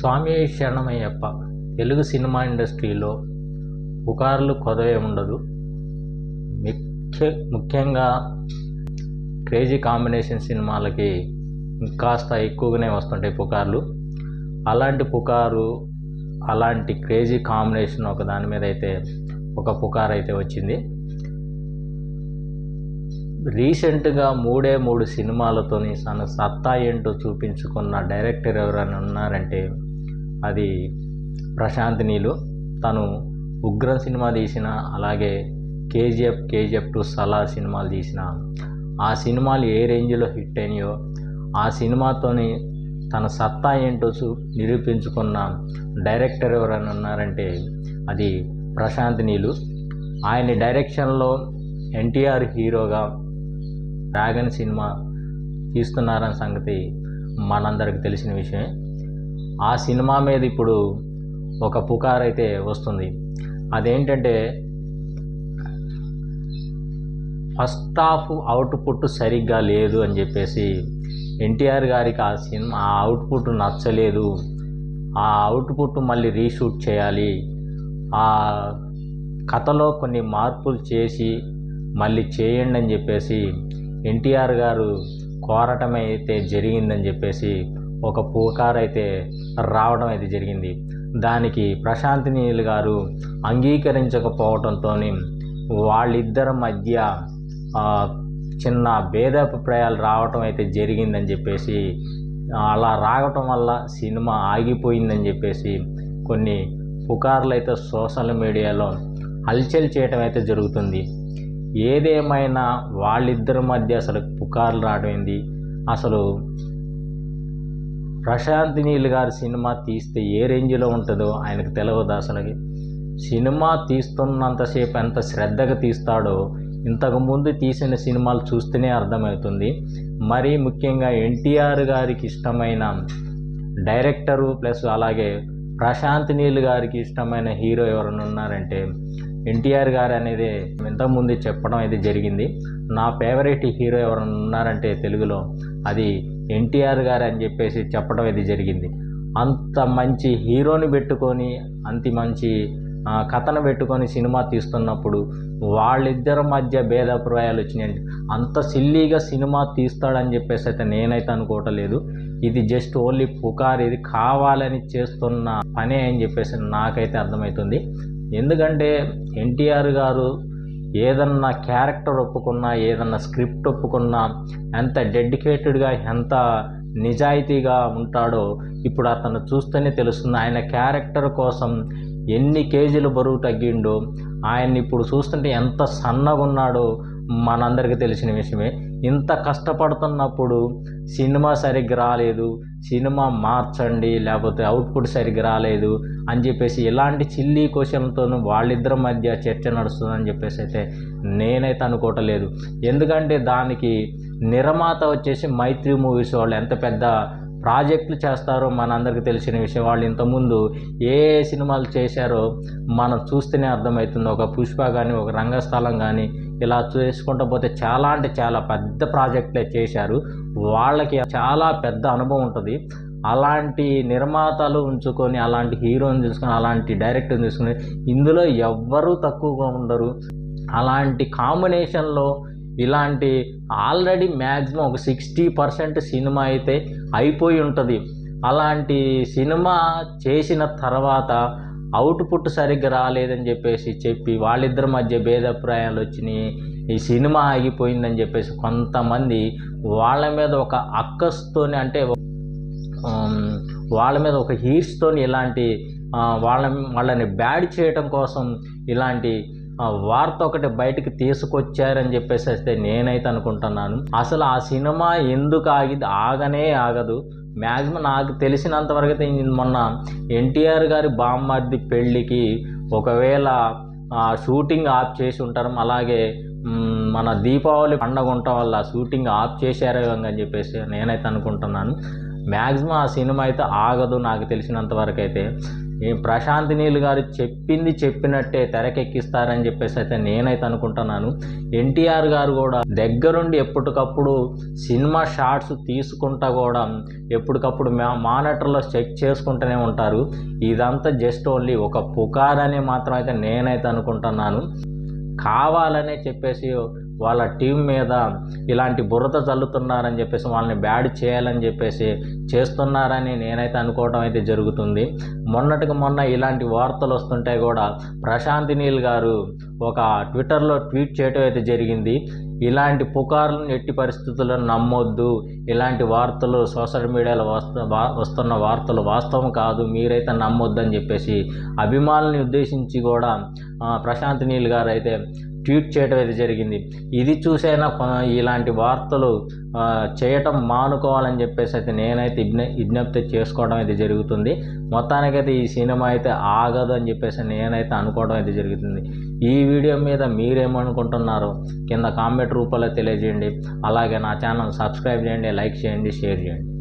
స్వామి శరణమయ్యప్ప. తెలుగు సినిమా ఇండస్ట్రీలో పుకార్లు కొదవే ఉండదు. ముఖ్య ముఖ్యంగా క్రేజీ కాంబినేషన్ సినిమాలకి కాస్త ఎక్కువగానే వస్తుంటాయి పుకార్లు. అలాంటి పుకారు అలాంటి క్రేజీ కాంబినేషన్ ఒక దాని మీద అయితే ఒక పుకార్ అయితే వచ్చింది. రీసెంట్గా మూడే మూడు సినిమాలతోని తన సత్తా ఏంటో చూపించుకున్న డైరెక్టర్ ఎవరైనా ఉన్నారంటే అది ప్రశాంత్ నీలు. తను ఉగ్రం సినిమా తీసిన అలాగే కేజీఎఫ్ కేజీఎఫ్ టు సలార్ సినిమాలు తీసిన. ఆ సినిమాలు ఏ రేంజ్లో హిట్ అయినాయో ఆ సినిమాతోని తన సత్తా ఏంటో చూ నిరూపించుకున్న డైరెక్టర్ ఎవరైనా ఉన్నారంటే అది ప్రశాంత్ నీలు. ఆయన డైరెక్షన్లో ఎన్టీఆర్ హీరోగా డ్రాగన్ సినిమా తీస్తున్నారన్న సంగతి మనందరికి తెలిసిన విషయమే. ఆ సినిమా మీద ఇప్పుడు ఒక పుకార్ అయితే వస్తుంది. అదేంటంటే ఫస్ట్ హాఫ్ అవుట్పుట్ సరిగ్గా లేదు అని చెప్పేసి ఎన్టీఆర్ గారికి ఆ సినిమా ఆ అవుట్పుట్ నచ్చలేదు. ఆ అవుట్పుట్ మళ్ళీ రీషూట్ చేయాలి. ఆ కథలో కొన్ని మార్పులు చేసి మళ్ళీ చేయండి అని చెప్పేసి ఎన్టీఆర్ గారు కోరటం అయితే జరిగిందని చెప్పేసి ఒక పుకార్ అయితే రావడం అయితే జరిగింది. దానికి ప్రశాంత్ నీల్ గారు అంగీకరించకపోవడంతో వాళ్ళిద్దరి మధ్య చిన్న భేదాభిప్రాయాలు రావటం అయితే జరిగిందని చెప్పేసి అలా రావటం వల్ల సినిమా ఆగిపోయిందని చెప్పేసి కొన్ని పుకార్లు అయితే సోషల్ మీడియాలో హల్చల్ చేయటం అయితే జరుగుతుంది. ఏదేమైనా వాళ్ళిద్దరి మధ్య అసలు పుకార్లు రావడమైంది అసలు ప్రశాంత్ నీల్ గారి సినిమా తీస్తే ఏ రేంజ్లో ఉంటుందో ఆయనకు తెలియదు అసలుకి సినిమా తీస్తున్నంతసేపు ఎంత శ్రద్ధగా తీస్తాడో ఇంతకుముందు తీసిన సినిమాలు చూస్తేనే అర్థమవుతుంది. మరీ ముఖ్యంగా ఎన్టీఆర్ గారికి ఇష్టమైన డైరెక్టరు ప్లస్ అలాగే ప్రశాంత్ నీల్ గారికి ఇష్టమైన హీరో ఎవరైనా ఉన్నారంటే ఎన్టీఆర్ గారు అనేది ఇంతకుముందు చెప్పడం అయితే జరిగింది. నా ఫేవరెట్ హీరో ఎవరైనా ఉన్నారంటే తెలుగులో అది ఎన్టీఆర్ గారు అని చెప్పేసి చెప్పడం అయితే జరిగింది. అంత మంచి హీరోని పెట్టుకొని అంత మంచి కథను పెట్టుకొని సినిమా తీస్తున్నప్పుడు వాళ్ళిద్దరి మధ్య భేదాభిప్రాయాలు వచ్చినాయండి. అంత సిల్లీగా సినిమా తీస్తాడని చెప్పేసి అయితే నేనైతే అనుకోవటం లేదు ఇది జస్ట్ ఓన్లీ పుకార్ ఇది కావాలని చేస్తున్న పనే అని చెప్పేసి నాకైతే అర్థమవుతుంది. ఎందుకంటే ఎన్టీఆర్ గారు ఏదన్నా క్యారెక్టర్ ఒప్పుకున్నా ఏదన్నా స్క్రిప్ట్ ఒప్పుకున్నా ఎంత డెడికేటెడ్గా ఎంత నిజాయితీగా ఉంటాడో ఇప్పుడు అతను చూస్తేనే తెలుస్తుంది. ఆయన క్యారెక్టర్ కోసం ఎన్ని కేజీలు బరువు తగ్గిండో ఆయన్ని ఇప్పుడు చూస్తుంటే ఎంత సన్నగా ఉన్నాడో మనందరికీ తెలిసిన విషయమే. ఇంత కష్టపడుతున్నప్పుడు సినిమా సరిగ్గా రాలేదు సినిమా మార్చండి లేకపోతే అవుట్పుట్ సరిగ్గా రాలేదు అని చెప్పేసి ఇలాంటి చిల్లీ క్వశ్చన్తో వాళ్ళిద్దరి మధ్య చర్చ నడుస్తుందని చెప్పేసి అయితే నేనైతే అనుకోవటం లేదు. ఎందుకంటే దానికి నిర్మాత వచ్చేసి మైత్రి మూవీస్ వాళ్ళు ఎంత పెద్ద ప్రాజెక్టులు చేస్తారో మనందరికీ తెలిసిన విషయం. వాళ్ళు ఇంతకుముందు ఏ ఏ సినిమాలు చేశారో మనం చూస్తేనే అర్థమవుతుంది. ఒక పుష్ప కానీ ఒక రంగస్థలం కానీ ఇలా చేసుకుంటూ పోతే చాలా అంటే చాలా పెద్ద ప్రాజెక్టులే చేశారు. వాళ్ళకి చాలా పెద్ద అనుభవం ఉంటుంది. అలాంటి నిర్మాతలు ఉంచుకొని అలాంటి హీరోని తీసుకొని అలాంటి డైరెక్టర్ని తీసుకొని ఇందులో ఎవ్వరూ తక్కువగా ఉండరు. అలాంటి కాంబినేషన్లో ఇలాంటి ఆల్రెడీ మ్యాక్సిమం ఒక సిక్స్టీ పర్సెంట్ సినిమా అయితే అయిపోయి ఉంటుంది. అలాంటి సినిమా చేసిన తర్వాత అవుట్పుట్ సరిగ్గా రాలేదని చెప్పేసి చెప్పి వాళ్ళిద్దరి మధ్య భేదాభిప్రాయాలు వచ్చినాయి ఈ సినిమా ఆగిపోయిందని చెప్పేసి కొంతమంది వాళ్ళ మీద ఒక అక్కస్తోని అంటే వాళ్ళ మీద ఒక హీర్స్తోని ఇలాంటి వాళ్ళ వాళ్ళని బ్యాడ్ చేయటం కోసం ఇలాంటి వార్త ఒకటి బయటకు తీసుకొచ్చారని చెప్పేసి అయితే నేనైతే అనుకుంటున్నాను. అసలు ఆ సినిమా ఎందుకు ఆగిది ఆగనే ఆగదు. మ్యాక్సిమం నాకు తెలిసినంత వరకు అయితే మొన్న ఎన్టీఆర్ గారి బామ్మర్ది పెళ్ళికి ఒకవేళ షూటింగ్ ఆఫ్ చేసి ఉంటారు. అలాగే మన దీపావళి పండగ ఉండటం వల్ల షూటింగ్ ఆఫ్ చేశారు అని చెప్పేసి నేనైతే అనుకుంటున్నాను. మ్యాక్సిమం ఆ సినిమా అయితే ఆగదు నాకు తెలిసినంత వరకు అయితే. ప్రశాంత్ నీల్ గారు చెప్పింది చెప్పినట్టే తెరకెక్కిస్తారని చెప్పేసి అయితే నేనైతే అనుకుంటున్నాను. ఎన్టీఆర్ గారు కూడా దగ్గరుండి ఎప్పటికప్పుడు సినిమా షార్ట్స్ తీసుకుంటా కూడా ఎప్పటికప్పుడు మా మానిటర్లో చెక్ చేసుకుంటూనే ఉంటారు. ఇదంతా జస్ట్ ఓన్లీ ఒక పుకార్ అని మాత్రం అయితే నేనైతే అనుకుంటున్నాను. కావాలనే చెప్పేసి వాళ్ళ టీం మీద ఇలాంటి బురద చల్లుతున్నారని చెప్పేసి వాళ్ళని బ్యాడ్ చేయాలని చెప్పేసి చేస్తున్నారని నేనైతే అనుకోవడం అయితే జరుగుతుంది. మొన్నటికి మొన్న ఇలాంటి వార్తలు వస్తుంటే కూడా ప్రశాంత్ నీల్ గారు ఒక ట్విట్టర్లో ట్వీట్ చేయడం అయితే జరిగింది. ఇలాంటి పుకార్లను ఎట్టి పరిస్థితుల్లో నమ్మొద్దు. ఇలాంటి వార్తలు సోషల్ మీడియాలో వస్తు వస్తున్న వార్తలు వాస్తవం కాదు. మీరైతే నమ్మొద్దు అని చెప్పేసి అభిమానుల్ని ఉద్దేశించి కూడా ప్రశాంత్ నీల్ గారు అయితే ట్వీట్ చేయడం అయితే జరిగింది. ఇది చూసైనా ఇలాంటి వార్తలు చేయటం మానుకోవాలని చెప్పేసి అయితే నేనైతే విజ్ఞ విజ్ఞప్తి చేసుకోవడం అయితే జరుగుతుంది. మొత్తానికైతే ఈ సినిమా అయితే ఆగదు అని చెప్పేసి నేనైతే అనుకోవడం అయితే జరుగుతుంది. ఈ వీడియో మీద మీరేమనుకుంటున్నారో కింద కామెంట్ రూపంలో తెలియజేయండి. అలాగే నా ఛానల్ సబ్స్క్రైబ్ చేయండి లైక్ చేయండి షేర్ చేయండి.